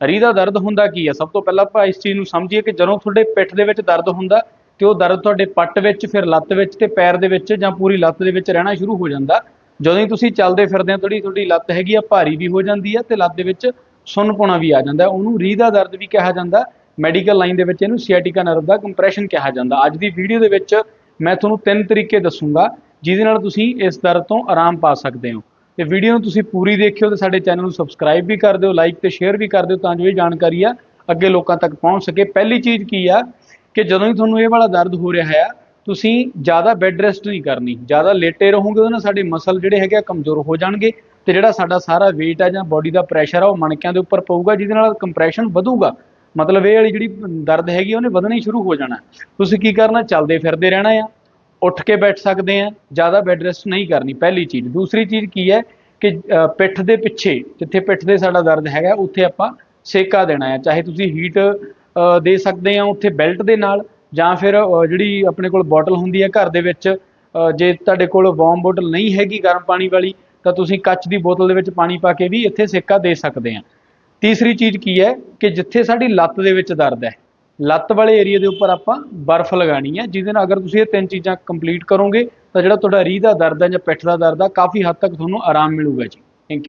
ਰੀਹ ਦਾ ਦਰਦ ਹੁੰਦਾ ਕੀ ਹੈ ਸਭ ਤੋਂ ਪਹਿਲਾਂ ਆਪਾਂ ਇਸ ਚੀਜ਼ ਨੂੰ ਸਮਝੀਏ ਕਿ ਜਦੋਂ ਤੁਹਾਡੇ ਪਿੱਠ ਦੇ ਵਿੱਚ ਦਰਦ ਹੁੰਦਾ ਤੇ ਉਹ ਦਰਦ ਤੁਹਾਡੇ ਪੱਟ ਵਿੱਚ, ਫਿਰ ਲੱਤ ਵਿੱਚ ਤੇ ਪੈਰ ਦੇ ਵਿੱਚ ਜਾਂ ਪੂਰੀ ਲੱਤ ਦੇ ਵਿੱਚ ਰਹਿਣਾ ਸ਼ੁਰੂ ਹੋ ਜਾਂਦਾ। ਜਦੋਂ ਹੀ ਤੁਸੀਂ ਚੱਲਦੇ ਫਿਰਦੇ ਹੋ ਤੁਹਾਡੀ ਤੁਹਾਡੀ ਲੱਤ ਹੈਗੀ ਆ, ਭਾਰੀ ਵੀ ਹੋ ਜਾਂਦੀ ਆ ਤੇ ਲੱਤ ਦੇ ਵਿੱਚ ਸੁੰਨਪੁਣਾ ਵੀ ਆ ਜਾਂਦਾ। ਉਹਨੂੰ ਰੀਹ ਦਾ ਦਰਦ ਵੀ ਕਿਹਾ ਜਾਂਦਾ। ਮੈਡੀਕਲ ਲਾਈਨ ਦੇ ਵਿੱਚ ਇਹਨੂੰ ਸਿਆਟਿਕਾ ਨਰਵ ਦਾ ਕੰਪਰੈਸ਼ਨ ਕਿਹਾ ਜਾਂਦਾ। ਅੱਜ ਦੀ ਵੀਡੀਓ ਦੇ ਵਿੱਚ ਮੈਂ ਤੁਹਾਨੂੰ ਤਿੰਨ ਤਰੀਕੇ ਦੱਸੂੰਗਾ, ਜਿਹਦੇ ਨਾਲ ਤੁਸੀਂ ਇਸ ਦਰਦ ਤੋਂ ਆਰਾਮ ਪਾ ਸਕਦੇ ਹੋ। ਤੇ ਵੀਡੀਓ ਨੂੰ ਤੁਸੀਂ ਪੂਰੀ ਦੇਖਿਓ ਤੇ ਸਾਡੇ ਚੈਨਲ ਨੂੰ ਸਬਸਕ੍ਰਾਈਬ ਵੀ ਕਰ ਦਿਓ ਲਾਈਕ ਤੇ ਸ਼ੇਅਰ ਵੀ ਕਰ ਦਿਓ ਤਾਂ ਜੋ ਇਹ ਜਾਣਕਾਰੀ ਆ ਅੱਗੇ ਲੋਕਾਂ ਤੱਕ ਪਹੁੰਚ ਸਕੇ। ਪਹਿਲੀ ਚੀਜ਼ ਕੀ ਆ ਕਿ ਜਦੋਂ ਹੀ ਤੁਹਾਨੂੰ ਇਹ ਵਾਲਾ ਦਰਦ ਹੋ ਰਿਹਾ ਹੈ ਤੁਸੀਂ ਜ਼ਿਆਦਾ ਬੈੱਡ ਰੈਸਟ ਨਹੀਂ ਕਰਨੀ। ਜ਼ਿਆਦਾ ਲੇਟੇ ਰਹੋਗੇ ਉਹਦੇ ਨਾਲ ਸਾਡੇ ਮਸਲ ਜਿਹੜੇ ਹੈਗੇ ਆ ਕਮਜ਼ੋਰ ਹੋ ਜਾਣਗੇ ਤੇ ਜਿਹੜਾ ਸਾਡਾ ਸਾਰਾ weight ਆ ਜਾਂ ਬਾਡੀ ਦਾ ਪ੍ਰੈਸ਼ਰ ਆ ਉਹ ਮਣਕਿਆਂ ਦੇ ਉੱਪਰ ਪਊਗਾ ਜਿਹਦੇ ਨਾਲ ਕੰਪਰੈਸ਼ਨ ਵਧੂਗਾ। ਮਤਲਬ ਇਹ ਵਾਲੀ ਜਿਹੜੀ ਦਰਦ ਹੈਗੀ ਆ, ਉਹਨੇ ਵਧਣੀ ਸ਼ੁਰੂ ਹੋ ਜਾਣਾ। ਤੁਸੀਂ ਕੀ ਕਰਨਾ? ਚੱਲਦੇ ਫਿਰਦੇ ਰਹਿਣਾ ਆ। ਉੱਠ ਕੇ ਬੈਠ ਸਕਦੇ ਆ, ਜ਼ਿਆਦਾ ਬੈੱਡ ਰੈਸਟ ਨਹੀਂ ਕਰਨੀ, ਪਹਿਲੀ ਚੀਜ਼। ਦੂਸਰੀ ਚੀਜ਼ ਕੀ ਹੈ ਕਿ ਪਿੱਠ ਦੇ ਪਿੱਛੇ, ਜਿੱਥੇ ਪਿੱਠ ਦੇ ਸਾਡਾ ਦਰਦ ਹੈਗਾ, ਉੱਥੇ ਆਪਾਂ ਸੇਕਾ ਦੇਣਾ ਹੈ। ਚਾਹੇ ਤੁਸੀਂ ਹੀਟ ਦੇ ਸਕਦੇ ਆ ਉੱਥੇ ਬੈਲਟ ਦੇ ਨਾਲ, ਜਾਂ ਫਿਰ ਜਿਹੜੀ ਆਪਣੇ ਕੋਲ ਬੋਟਲ ਹੁੰਦੀ ਹੈ ਘਰ ਦੇ ਵਿੱਚ ਜੇ ਤੁਹਾਡੇ ਕੋਲ ਵਾਰਮ ਬੋਟਲ ਨਹੀਂ ਹੈਗੀ ਗਰਮ ਪਾਣੀ ਵਾਲੀ, ਤਾਂ ਤੁਸੀਂ ਕੱਚ ਦੀ ਬੋਤਲ ਦੇ ਵਿੱਚ ਪਾਣੀ ਪਾ ਕੇ ਵੀ ਇੱਥੇ ਸੇਕਾ ਦੇ ਸਕਦੇ ਆ। ਤੀਸਰੀ ਚੀਜ਼ ਕੀ ਹੈ ਕਿ ਜਿੱਥੇ ਸਾਡੀ ਲੱਤ ਦੇ ਵਿੱਚ ਦਰਦ ਹੈ ਲੱਤ ਵਾਲੇ ਏਰੀਆ ਦੇ ਉੱਪਰ ਆਪਾਂ ਬਰਫ਼ ਲਗਾਣੀ ਹੈ, ਜਿਹਦੇ ਨਾਲ ਅਗਰ ਤੁਸੀਂ ਇਹ ਤਿੰਨ ਚੀਜ਼ਾਂ ਕੰਪਲੀਟ ਕਰੋਗੇ ਤਾਂ ਜਿਹੜਾ ਤੁਹਾਡਾ ਰੀਹ ਦਾ ਦਰਦ ਹੈ ਜਾਂ ਪਿੱਠ ਦਾ ਦਰਦ ਆ ਕਾਫੀ ਹੱਦ ਤੱਕ ਤੁਹਾਨੂੰ ਆਰਾਮ ਮਿਲੂਗਾ ਜੀ।